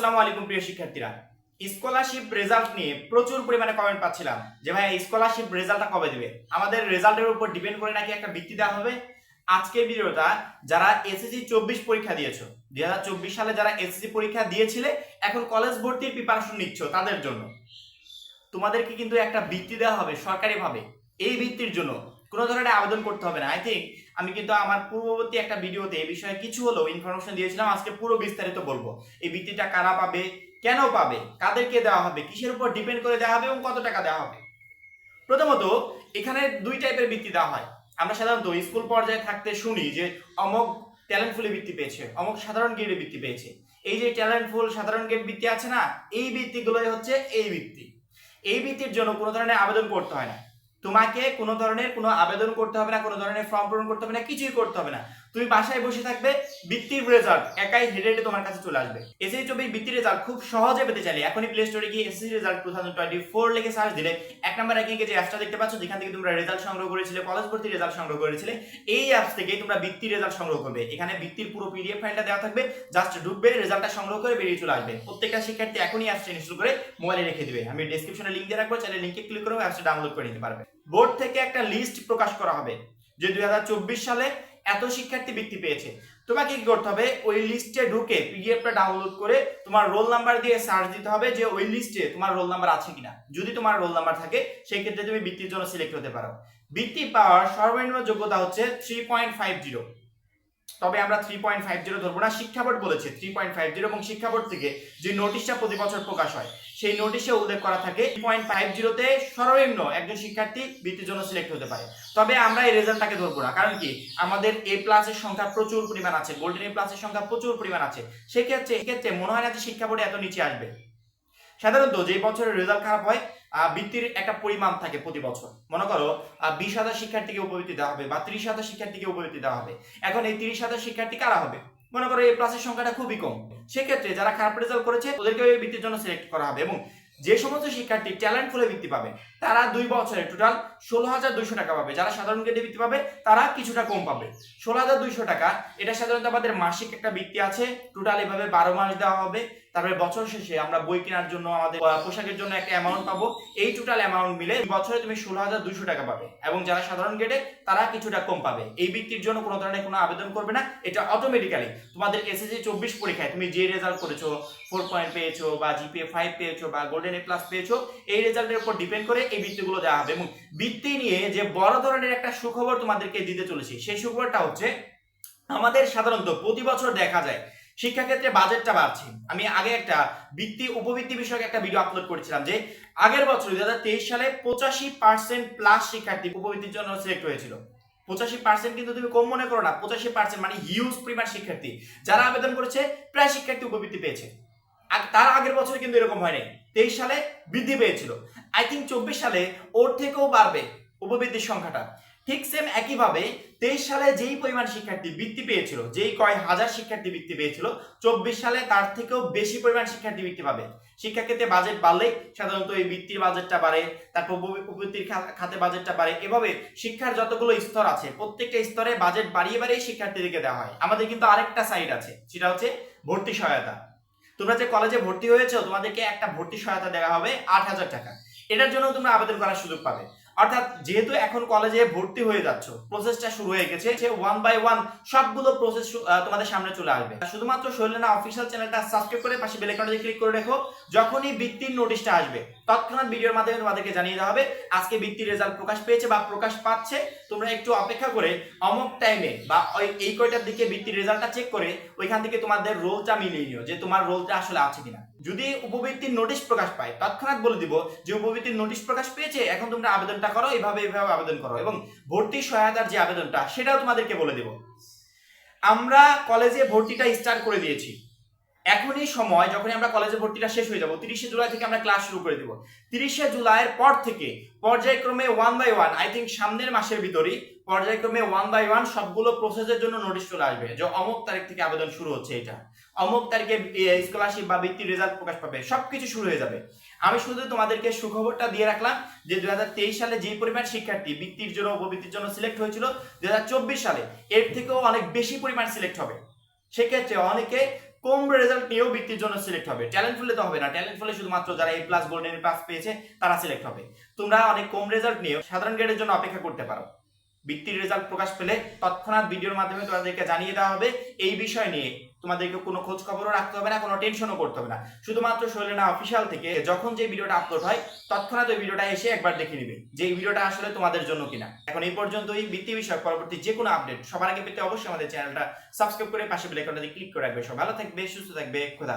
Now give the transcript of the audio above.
আসসালামু আলাইকুম প্রিয় শিক্ষার্থীরা। স্কলারশিপ রেজাল্ট নিয়ে প্রচুর পরিমাণে কমেন্ট পাচ্ছিলাম যে ভাই স্কলারশিপ রেজাল্টটা কবে দিবে? আমাদের রেজাল্টের উপর ডিপেন্ড করে নাকি একটা বৃত্তি দেওয়া হবে? আজকের ভিডিওটা যারা এসএসসি চব্বিশ পরীক্ষা দিয়েছ, দুই হাজার চব্বিশ সালে যারা এসএসসি পরীক্ষা দিয়েছিলে, এখন কলেজ ভর্তির প্রিপারেশন নিচ্ছ তাদের জন্য। তোমাদেরকে কিন্তু একটা বৃত্তি দেওয়া হবে সরকারিভাবে। এই বৃত্তির জন্য কোনো ধরনের আবেদন করতে হবে না। আই থিঙ্ক আমি কিন্তু আমার পূর্ববর্তী একটা ভিডিওতে এই বিষয়ে কিছু হলেও ইনফরমেশন দিয়েছিলাম। আজকে পুরো বিস্তারিত বলব। এই বৃত্তিটা কারা পাবে, কেন পাবে, কাদেরকে দেওয়া হবে, কিসের উপর ডিপেন্ড করে দেওয়া হবে এবং কত টাকা দেওয়া হবে? প্রথমত, এখানে দুই টাইপের বৃত্তি দেওয়া হয়। আমরা সাধারণত স্কুল পর্যায়ে থাকতে শুনি যে অমক ট্যালেন্টফুলি বৃত্তি পেয়েছে অমক সাধারণ গ্রেডে বৃত্তি পেয়েছে। এই যে ট্যালেন্টফুল সাধারণ গ্রেড বৃত্তি আছে না, এই বৃত্তিগুলোই হচ্ছে এই বৃত্তি এই বৃত্তির জন্য কোনো ধরনের আবেদন করতে হয় না। তোমাকে কোনো ধরনের কোনো আবেদন করতে হবে না, কোনো ধরনের ফর্ম পূরণ করতে হবে না, কিছুই করতে হবে না। তুমি বাসায় বসে থাকবে, বৃত্তির রেজাল্ট একাই হেডে হেডে তোমার কাছে চলে আসবে। এসএসসি চব্বিশ বৃত্তির রেজাল্ট খুব সহজে পেতে চাইলে এখনই প্লে স্টোরে গিয়ে SSC result two thousand twenty four লিখে সার্চ দিলে, এক নাম্বার র্যাঙ্কিং যে অ্যাপসটা দেখতে পাচ্ছ, যেখান থেকে তোমরা রেজাল্ট সংগ্রহ করেছিলে কলেজ ভর্তি রেজাল্ট সংগ্রহ করেছিলে, এই অ্যাপস থেকে তোমরা বৃত্তির রেজাল্ট সংগ্রহ করবে। এখানে বৃত্তির পুরো পিডিএফ ফাইলটা দেওয়া থাকবে জাস্ট ঢুকবে রেজাল্টটা সংগ্রহ করে বেরিয়ে চলে আসবে। প্রত্যেকটা শিক্ষার্থী এখনই অ্যাপসটা ইনস্টল করে মোবাইলে রেখে দিবে। আমি ডেসক্রিপশনে লিঙ্ক দিয়ে রাখব, চাইলে লিঙ্কে ক্লিক করে অ্যাপসটা ডাউনলোড করে নিতে পারবে। বোর্ড থেকে একটা লিস্ট প্রকাশ করা হবে, যে দুই হাজার চব্বিশ সালে এত শিক্ষার্থী বৃত্তি পেয়েছে। তোমাকে কি করতে হবে? ওই লিস্টে ঢুকে পিডিএফটা ডাউনলোড করে তোমার রোল নাম্বার দিয়ে সার্চ দিতে হবে যে ওই লিস্টে তোমার রোল নাম্বার আছে কিনা। যদি তোমার রোল নাম্বার থাকে, সেই ক্ষেত্রে তুমি বৃত্তির জন্য সিলেক্ট হতে পারো। বৃত্তি পাওয়ার সর্বনিম্ন যোগ্যতা হচ্ছে থ্রি পয়েন্ট ফাইভ জিরো তবে আমরা থ্রি পয়েন্ট ফাইভ জিরো ধরবো না। শিক্ষা বোর্ড বলেছে থ্রি পয়েন্ট ফাইভ জিরো এবং শিক্ষা বোর্ড থেকে যে নোটিশটা প্রতি বছর প্রকাশ হয়, সেই নোটিশে উল্লেখ করা থাকে। থ্রি পয়েন্ট ফাইভ জিরোতে সর্বনিম্ন একজন শিক্ষার্থী বৃত্তির জন্য সিলেক্ট হতে পারে। তবে আমরা এই রেজাল্টটাকে ধরবো না, কারণ কি? আমাদের এ প্লাসের সংখ্যা প্রচুর পরিমাণ আছে গোল্ডেন এ প্লাসের সংখ্যা প্রচুর পরিমাণ আছে। সেক্ষেত্রে এক্ষেত্রে মনে হয় না যে শিক্ষা বোর্ডে এত নিচে আসবে। সাধারণত যে বছরের রেজাল্ট খারাপ হয় বৃত্তির একটা পরিমাণ থাকে প্রতি বছর। মনে করো বিশ হাজার শিক্ষার্থীকে উপবৃত্তি দেওয়া হবে বা ত্রিশ হাজার শিক্ষার্থীকে উপবৃত্তি দেওয়া হবে। এখন এই তিরিশ হাজার শিক্ষার্থী কারা হবে? মনে করো, এই প্লাসের সংখ্যাটা খুবই কম। সেক্ষেত্রে যারা খারাপ রেজাল্ট করেছে ওদেরকে ওই বৃত্তির জন্য সিলেক্ট করা হবে এবং যে সমস্ত শিক্ষার্থী ট্যালেন্ট ফুলে বৃত্তি পাবে, তারা দুই বছরে টোটাল ষোলো হাজার দুইশো টাকা পাবে। যারা সাধারণ গ্রেডে বৃত্তি পাবে, তারা কিছুটা কম পাবে। ষোলো হাজার দুইশো টাকা, এটা সাধারণত আমাদের মাসিক একটা বৃত্তি আছে। টোটাল এভাবে বারো মাস দেওয়া হবে। তারপরে বছর শেষে আমরা বই কেনার জন্য আমাদের পোশাকের জন্য একটা অ্যামাউন্ট পাবো। এই টোটাল অ্যামাউন্ট মিলে বছরে তুমি ষোলো হাজার দুইশো টাকা পাবে এবং যারা সাধারণ গ্রেডে তারা কিছুটা কম পাবে। এই বৃত্তির জন্য কোনো ধরনের কোনো আবেদন করবে না। এটা অটোমেটিক্যালি তোমাদের এসএসসি চব্বিশ পরীক্ষায় তুমি যে রেজাল্ট করেছ ফোর পয়েন্ট পেয়েছ বা জিপিএ ফাইভ পেয়েছ বা গোল্ডেন এ প্লাস পেয়েছ, এই রেজাল্টের উপর ডিপেন্ড করে এই বৃত্তিগুলো দেওয়া হবে এবং বৃত্তি নিয়ে যে বড় ধরনের একটা সুখবর তোমাদেরকে দিতে চলেছি, সেই সুখবরটা হচ্ছে আমাদের সাধারণত প্রতি বছর দেখা যায় শিক্ষাক্ষেত্রে বাজেটটা বাড়ছে। আমি আগে একটা বৃত্তি, উপবৃত্তি বিষয়ক একটা ভিডিও আপলোড করেছিলাম যে আগের বছর দুই হাজার তেইশ সালে পঁচাশি পার্সেন্ট প্লাস শিক্ষার্থী উপবৃত্তির জন্য সিলেক্ট হয়েছিল। পঁচাশি পার্সেন্ট কিন্তু তুমি কম মনে করো না, পঁচাশি পার্সেন্ট মানে হিউজ পরিমাণ শিক্ষার্থী। যারা আবেদন করেছে, প্রায় শিক্ষার্থী উপবৃত্তি পেয়েছে। আর তার আগের বছর কিন্তু এরকম হয়নি তেইশ সালে বৃদ্ধি পেয়েছিল। আই থিঙ্ক চব্বিশ সালে ওর থেকেও বাড়বে উপবৃত্তির সংখ্যাটা। ঠিক সেম একইভাবে তেইশ সালে যেই পরিমাণ শিক্ষার্থী বৃত্তি পেয়েছিল, যেই কয় হাজার শিক্ষার্থী বৃত্তি পেয়েছিল, চব্বিশ সালে তার থেকেও বেশি পরিমাণ শিক্ষার্থী বৃত্তি পাবে। শিক্ষাক্ষেত্রে বাজেট বাড়লেই সাধারণত এই বৃত্তির বাজেটটা বাড়ে, তারপর উপবৃত্তির খাতে বাজেটটা বাড়ে। এভাবে শিক্ষার যতগুলো স্তর আছে, প্রত্যেকটা স্তরে বাজেট বাড়িয়ে বাড়িয়ে শিক্ষার্থীদেরকে দেওয়া হয়। আমাদের কিন্তু আরেকটা সাইড আছে, সেটা হচ্ছে ভর্তি সহায়তা। তোমরা যে কলেজে ভর্তি হয়েছো, তোমাদেরকে একটা ভর্তি সহায়তা দেওয়া হবে আট হাজার টাকা। এটার জন্য তোমরা আবেদন করার সুযোগ পাবে। অর্থাৎ যেহেতু এখন কলেজে ভর্তি হয়ে যাচ্ছ প্রসেসটা শুরু হয়ে গেছে ওয়ান বাই ওয়ান সবগুলো প্রসেস তোমাদের সামনে চলে আসবে। শুধুমাত্র শৈলেনা অফিসিয়াল চ্যানেলটা সাবস্ক্রাইব করে পাশে বেল আইকনটা ক্লিক করে রেখো, যখনই বৃত্তির নোটিশটা আসবে, তৎক্ষণাৎ ভিডিওর মাধ্যমে তোমাদেরকে জানিয়ে দেওয়া হবে, আজকে বৃত্তির রেজাল্ট প্রকাশ পেয়েছে বা প্রকাশ পাচ্ছে। তোমরা একটু অপেক্ষা করে অমক টাইমে বা ওই এই কয়টার দিকে বৃত্তির রেজাল্টটা চেক করে, ওইখান থেকে তোমাদের রোলটা মিলিয়ে নিও, যে তোমার রোলটা আসলে আছে কিনা। যদি উপবৃত্তির নোটিশ প্রকাশ পায়, তৎক্ষণাৎ বলে দিব যে উপবৃত্তির নোটিশ প্রকাশ পেয়েছে, এখন তোমরা আবেদনটা করো, এভাবে এভাবে আবেদন করো এবং ভর্তি সহায়তার যে আবেদনটা, সেটাও তোমাদেরকে বলে দেব। আমরা কলেজে ভর্তিটা স্টার্ট করে দিয়েছি। এখনই সময়, যখনই আমরা কলেজে ভর্তিটা শেষ হয়ে যাব, তিরিশে জুলাই থেকে আমরা ক্লাস শুরু করে দেব। তিরিশে জুলাইয়ের পর থেকে পর্যায়ক্রমে one by one I think সামনের মাসের ভিতরেই পর্যায়ক্রমে ওয়ান বাই ওয়ান সবগুলো প্রসেসের জন্য নোটিশ চলে আসবে। যে অমুক তারিখ থেকে আবেদন শুরু হচ্ছে এটা। অমুক তারিখে স্কলারশিপ বা বৃত্তির রেজাল্ট প্রকাশ পাবে। সবকিছু শুরু হয়ে যাবে। আমি শুধু তোমাদেরকে সুখবরটা দিয়ে রাখলাম যে দুই হাজার তেইশ সালে যে পরিমাণ শিক্ষার্থী বৃত্তির জন্য, উপবৃত্তির জন্য সিলেক্ট হয়েছিল দুই হাজার চব্বিশ সালে, এর থেকেও অনেক বেশি পরিমাণ সিলেক্ট হবে। সেক্ষেত্রে অনেকে কম রেজাল্ট নিয়েও বৃত্তির জন্য সিলেক্ট হবে। ট্যালেন্ট ফুলে তো হবে না। ট্যালেন্ট ফুলে শুধুমাত্র যারা এ প্লাস গোল্ডেন প্লাস পেয়েছে, তারা সিলেক্ট হবে। তোমরা অনেক কম রেজাল্ট নিয়েও সাধারণ গ্রেডের জন্য অপেক্ষা করতে পারো। বৃত্তির রেজাল্ট প্রকাশ পেলে তৎক্ষণাৎ ভিডিওর মাধ্যমে তোমাদেরকে জানিয়ে দেওয়া হবে। এই বিষয় নিয়ে তোমাদেরকে কোনো খোঁজ খবরও রাখতে হবে না, কোনো টেনশনও করতে হবে না। শুধুমাত্র শৈলেনা অফিসিয়াল থেকে যখন যে ভিডিওটা আপলোড হয়, তৎক্ষণাৎ ওই ভিডিওটা এসে একবার দেখে নিবে যে এই ভিডিওটা আসলে তোমাদের জন্য কিনা। এখন এই পর্যন্তই বৃত্তি বিষয়ক পরবর্তী যে কোনো আপডেট সবার আগে পেতে অবশ্যই আমাদের চ্যানেলটা সাবস্ক্রাইব করে পাশে বেল আইকনটাতে ক্লিক করে রাখবে। সব ভালো থাকবে, সুস্থ থাকবে, খোদা।